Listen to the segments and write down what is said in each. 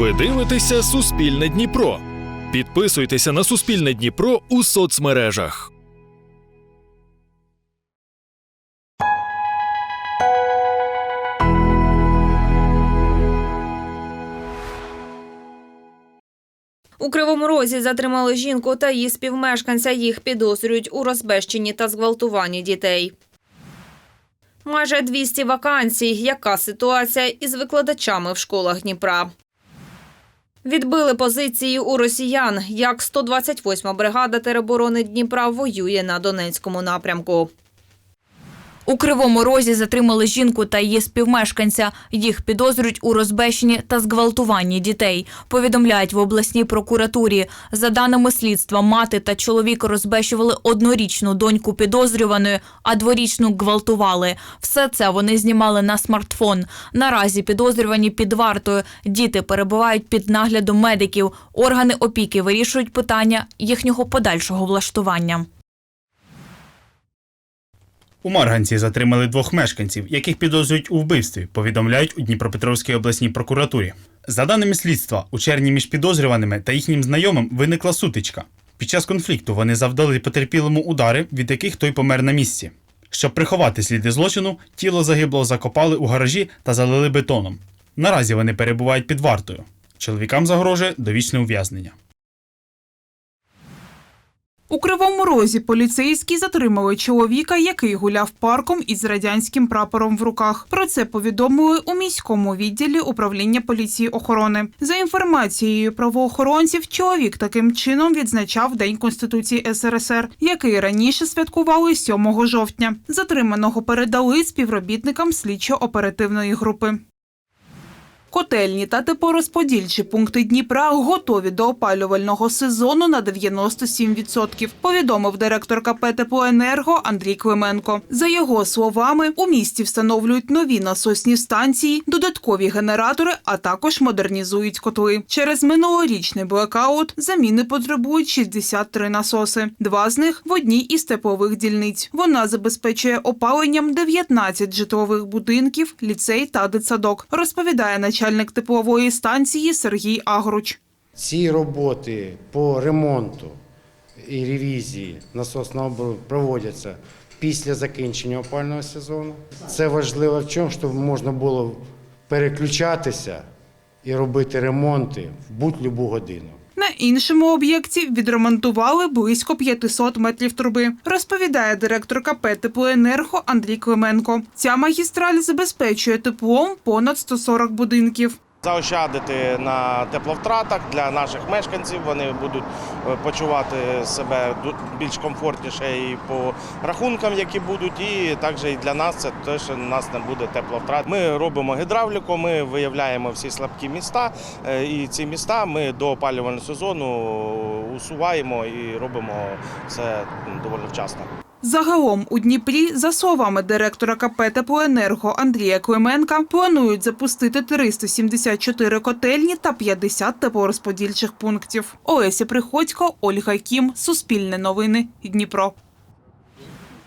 Ви дивитеся Суспільне Дніпро. Підписуйтеся на Суспільне Дніпро у соцмережах. У Кривому Розі затримали жінку та її співмешканця. Їх підозрюють у розбещенні та зґвалтуванні дітей. Майже 200 вакансій. Яка ситуація із викладачами в школах Дніпра? Відбили позиції у росіян, як 128-ма бригада тероборони Дніпра воює на Донецькому напрямку. У Кривому Розі затримали жінку та її співмешканця. Їх підозрюють у розбещенні та зґвалтуванні дітей. Повідомляють в обласній прокуратурі. За даними слідства, мати та чоловік розбещували однорічну доньку підозрюваної, а дворічну гвалтували. Все це вони знімали на смартфон. Наразі підозрювані під вартою. Діти перебувають під наглядом медиків. Органи опіки вирішують питання їхнього подальшого влаштування. У Марганці затримали двох мешканців, яких підозрюють у вбивстві, повідомляють у Дніпропетровській обласній прокуратурі. За даними слідства, у червні між підозрюваними та їхнім знайомим виникла сутичка. Під час конфлікту вони завдали потерпілому удари, від яких той помер на місці. Щоб приховати сліди злочину, тіло загиблого закопали у гаражі та залили бетоном. Наразі вони перебувають під вартою. Чоловікам загрожує довічне ув'язнення. У Кривому Розі поліцейські затримали чоловіка, який гуляв парком із радянським прапором в руках. Про це повідомили у міському відділі управління поліції охорони. За інформацією правоохоронців, чоловік таким чином відзначав День Конституції СРСР, який раніше святкували 7 жовтня. Затриманого передали співробітникам слідчо-оперативної групи. Котельні та теплорозподільчі пункти Дніпра готові до опалювального сезону на 97%, повідомив директор КП «Теплоенерго» Андрій Клименко. За його словами, у місті встановлюють нові насосні станції, додаткові генератори, а також модернізують котли. Через минулорічний блекаут заміни потребують 63 насоси. Два з них в одній із теплових дільниць. Вона забезпечує опаленням 19 житлових будинків, ліцей та дитсадок, розповідає начальник теплової станції Сергій Агруч. Ці роботи по ремонту і ревізії насосного оборудовання проводяться після закінчення опального сезону. Це важливо в чому, щоб можна було переключатися і робити ремонти в будь-яку годину. На іншому об'єкті відремонтували близько 500 метрів труби, розповідає директор КП «Теплоенерго» Андрій Клименко. Ця магістраль забезпечує теплом понад 140 будинків. Заощадити на тепловтратах для наших мешканців. Вони будуть е, почувати себе більш комфортніше і по рахункам, які будуть, і також і для нас це те, що у нас не буде тепловтрат. Ми робимо гідравліку, ми виявляємо всі слабкі міста, е, і ці міста ми до опалювального сезону усуваємо і робимо це доволі вчасно. Загалом у Дніпрі, за словами директора КП «Теплоенерго» Андрія Клименка, планують запустити 374 котельні та 50 теплорозподільчих пунктів. Олеся Приходько, Ольга Кім, Суспільне новини, Дніпро.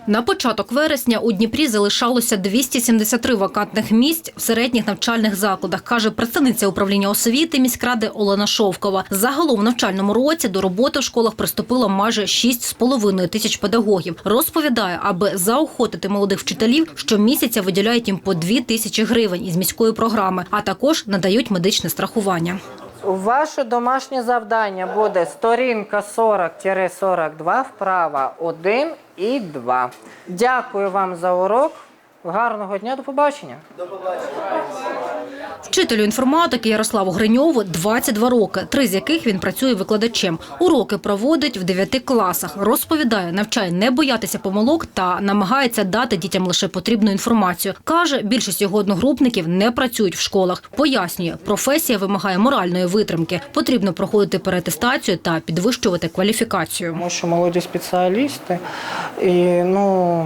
На початок вересня у Дніпрі залишалося 273 вакантних місць в середніх навчальних закладах, каже представниця управління освіти міськради Олена Шовкова. Загалом в навчальному році до роботи в школах приступило майже 6,5 тисяч педагогів. Розповідає, аби заохотити молодих вчителів, щомісяця виділяють їм по 2 тисячі гривень із міської програми, а також надають медичне страхування. Ваше домашнє завдання буде сторінка 40-42, вправа 1 і 2. Дякую вам за урок. Гарного дня, до побачення. Вчителю інформатики Ярославу Гриньову 22 роки, три з яких він працює викладачем. Уроки проводить в 9 класах. Розповідає, навчає не боятися помилок та намагається дати дітям лише потрібну інформацію. Каже, більшість його одногрупників не працюють в школах. Пояснює, професія вимагає моральної витримки. Потрібно проходити переатестацію та підвищувати кваліфікацію. Тому що молоді спеціалісти, і ну,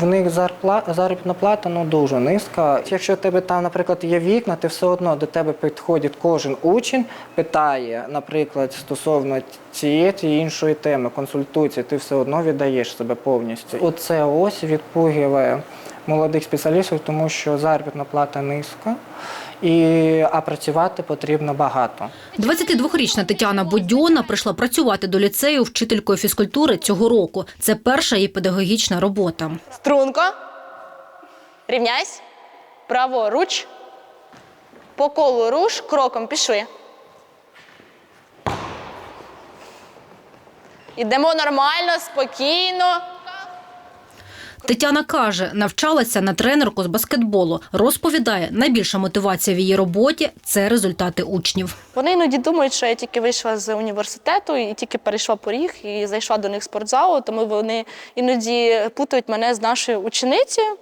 в них зарпла, заробітна плата ну, дуже низька. Якщо в тебе там, наприклад, є вікна, ти все одно до тебе підходить кожен учень, питає, наприклад, стосовно цієї чи іншої теми, консультується, ти все одно віддаєш себе повністю. Оце ось відпугує молодих спеціалістів, тому що заробітна плата низька, і, а працювати потрібно багато. 22-річна Тетяна Бодьона прийшла працювати до ліцею вчителькою фізкультури цього року. Це перша її педагогічна робота. Струнко. Рівняйсь. Праворуч. По колу руш, кроком пішли. Йдемо нормально, спокійно. Тетяна каже, навчалася на тренерку з баскетболу. Розповідає, найбільша мотивація в її роботі це результати учнів. Вони іноді думають, що я тільки вийшла з університету і тільки перейшла поріг і зайшла до них в спортзал, тому вони іноді путають мене з нашою ученицею.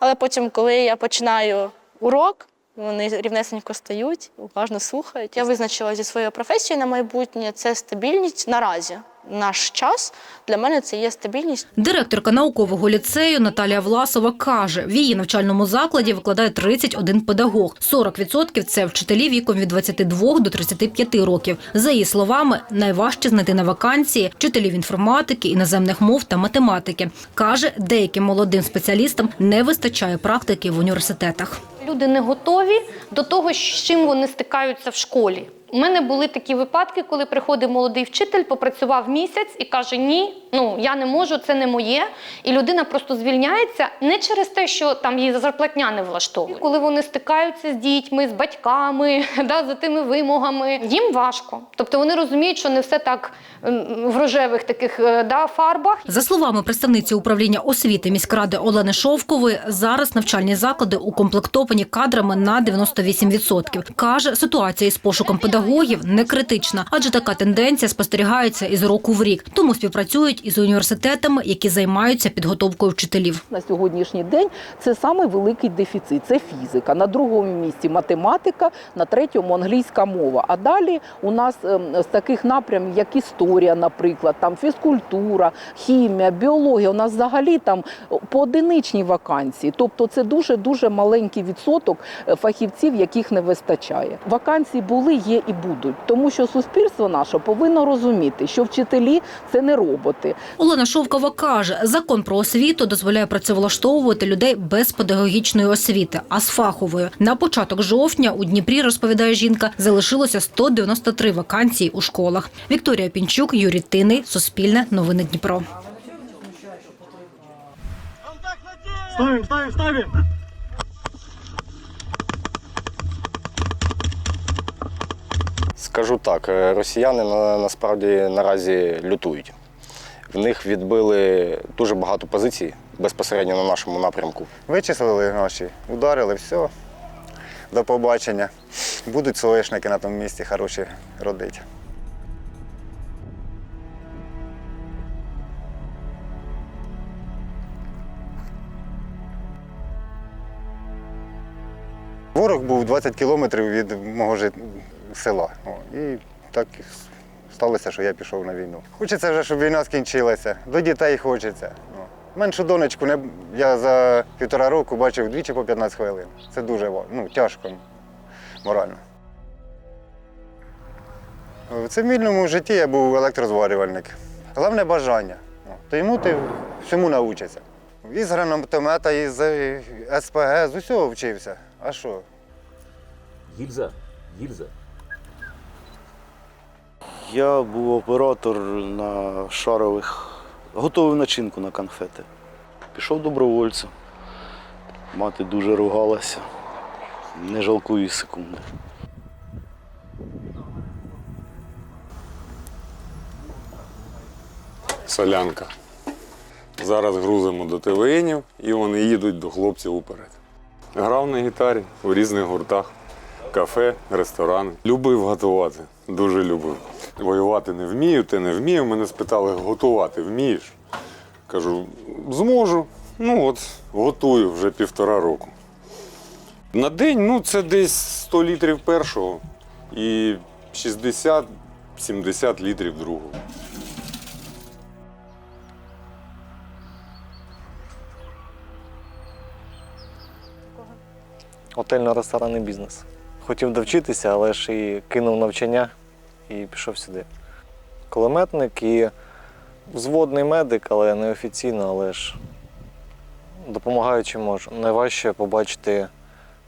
Але потім, коли я починаю урок, вони рівнесенько стають, уважно слухають. Я визначила зі своєю професією на майбутнє це стабільність наразі. Наш час для мене це є стабільність. Директорка наукового ліцею Наталія Власова каже, в її навчальному закладі викладає 31 педагог. 40% – це вчителі віком від 22 до 35 років. За її словами, найважче знайти на вакансії вчителів інформатики, іноземних мов та математики. Каже, деяким молодим спеціалістам не вистачає практики в університетах. Люди не готові до того, з чим вони стикаються в школі. У мене були такі випадки, коли приходить молодий вчитель, попрацював місяць і каже: Ні, ну я не можу, це не моє. І людина просто звільняється не через те, що там її зарплатня не влаштовує. Коли вони стикаються з дітьми, з батьками, да, за тими вимогами, їм важко. Тобто вони розуміють, що не все так в рожевих таких е, да, фарбах. За словами представниці управління освіти міськради Олени Шовкової, зараз навчальні заклади укомплектовані кадрами на 98%. Каже, ситуація із пошуком педагогів не критична, адже така тенденція спостерігається із року в рік. Тому співпрацюють із університетами, які займаються підготовкою вчителів. На сьогоднішній день це самий великий дефіцит. Це фізика. На другому місці математика, на третьому англійська мова. А далі у нас ем, з таких напрямів, як історія, наприклад, там фізкультура, хімія, біологія. У нас взагалі там поодиничні вакансії. Тобто це дуже дуже маленький відсоток е, фахівців, яких не вистачає. Вакансії були, є і будуть, тому що суспільство наше повинно розуміти, що вчителі це не роботи. Олена Шовкова каже, закон про освіту дозволяє працевлаштовувати людей без педагогічної освіти, а з фаховою. На початок жовтня у Дніпрі, розповідає жінка, залишилося 193 вакансії у школах. Вікторія Пінчук, Юрій Тиний, Суспільне, Новини Дніпро. Ставим, ставим, ставим. Скажу так, е, росіяни на, насправді наразі лютують. В них відбили дуже багато позицій безпосередньо на нашому напрямку. Вичислили наші, ударили, все. До побачення. Будуть соєшники на тому місці хороші родити. Був 20 кілометрів від мого жит... села. О, і так сталося, що я пішов на війну. Хочеться вже, щоб війна скінчилася. До дітей хочеться. Меншу донечку не... я за півтора року бачив двічі по 15 хвилин. Це дуже ну, тяжко морально. В цивільному житті я був електрозварювальник. Головне бажання. То йому ти всьому навчишся. І з гранатомета, і е, СПГ, з усього вчився. А що? Гільза, гільза. Я був оператор на шарових, готував начинку на конфети. Пішов добровольцем. Мати дуже ругалася. Не жалкую секунди. Солянка. Зараз грузимо до ТВНів і вони їдуть до хлопців уперед. Грав на гітарі у різних гуртах, кафе, ресторани. Любив готувати, дуже любив. Воювати не вмію, ти не вмію. Мене спитали, готувати вмієш? Кажу, зможу. Ну от, готую вже півтора року. На день ну, це десь 100 літрів першого і 60-70 літрів другого. Готельно-ресторанний бізнес. Хотів довчитися, але ж і кинув навчання і пішов сюди. Кулеметник і взводний медик, але не офіційно, але ж допомагаю чим можу. Найважче побачити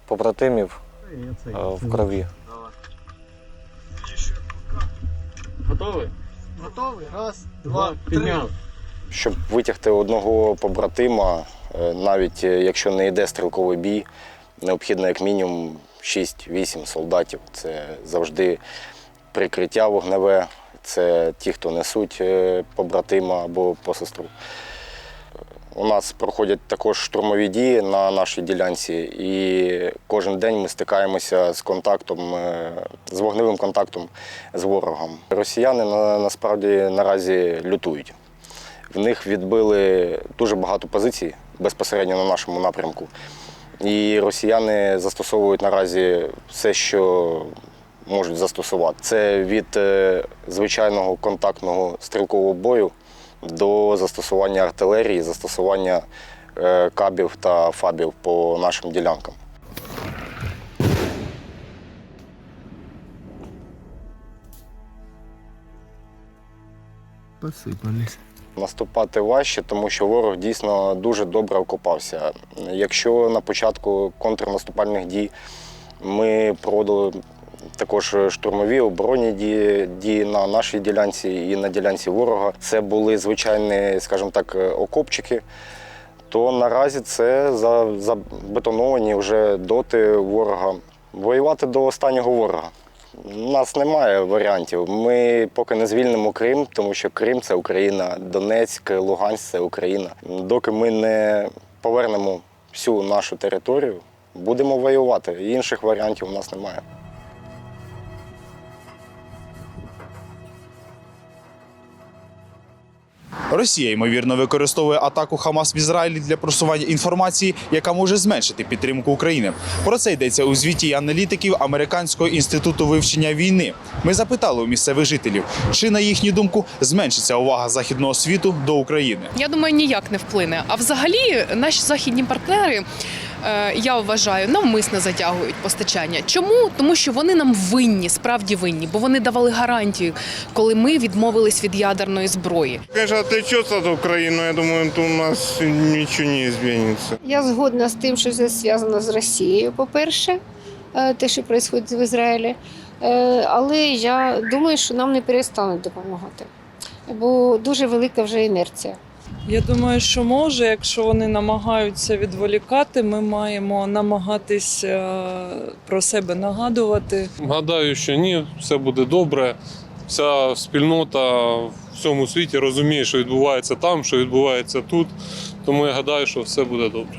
побратимів е, в крові. Готовий? Готовий. Раз, два, підняв. Щоб витягти одного побратима, е, навіть е, якщо не йде стрілковий бій, необхідно як мінімум 6-8 солдатів. Це завжди прикриття вогневе, це ті, хто несуть е, побратима або посестру. У нас проходять також штурмові дії на нашій ділянці, і кожен день ми стикаємося з контактом, е, з вогневим контактом з ворогом. Росіяни на- насправді наразі лютують. В них відбили дуже багато позицій безпосередньо на нашому напрямку. І росіяни застосовують наразі все, що можуть застосувати. Це від е, звичайного контактного стрілкового бою до застосування артилерії, застосування е, кабів та фабів по нашим ділянкам. Посипались. Наступати важче, тому що ворог дійсно дуже добре окопався. Якщо на початку контрнаступальних дій ми проводили також штурмові оборонні дії, дії на нашій ділянці і на ділянці ворога, це були звичайні, скажімо так, окопчики, то наразі це забетоновані вже доти ворога. Воювати до останнього ворога. У нас немає варіантів. Ми поки не звільнимо Крим, тому що Крим це Україна, Донецьк, Луганськ це Україна. Доки ми не повернемо всю нашу територію, будемо воювати. Інших варіантів у нас немає. Росія ймовірно використовує атаку Хамас в Ізраїлі для просування інформації, яка може зменшити підтримку України. Про це йдеться у звіті аналітиків Американського інституту вивчення війни. Ми запитали у місцевих жителів, чи на їхню думку зменшиться увага західного світу до України. Я думаю, ніяк не вплине. А взагалі, наші західні партнери. Е, Я вважаю, навмисно затягують постачання. Чому? Тому що вони нам винні, справді винні, бо вони давали гарантію, коли ми відмовились від ядерної зброї. Конечно, отвлечется от Украины, я думаю, то у нас ничего не изменится. Я згодна з тим, що це зв'язано з Росією, по-перше, е, те, що відбувається в Ізраїлі. Е, Але я думаю, що нам не перестануть допомагати, бо дуже велика вже інерція. Я думаю, що може, якщо вони намагаються відволікати, ми маємо намагатись е, про себе нагадувати. Гадаю, що ні, все буде добре. Вся спільнота в всьому світі розуміє, що відбувається там, що відбувається тут. Тому я гадаю, що все буде добре.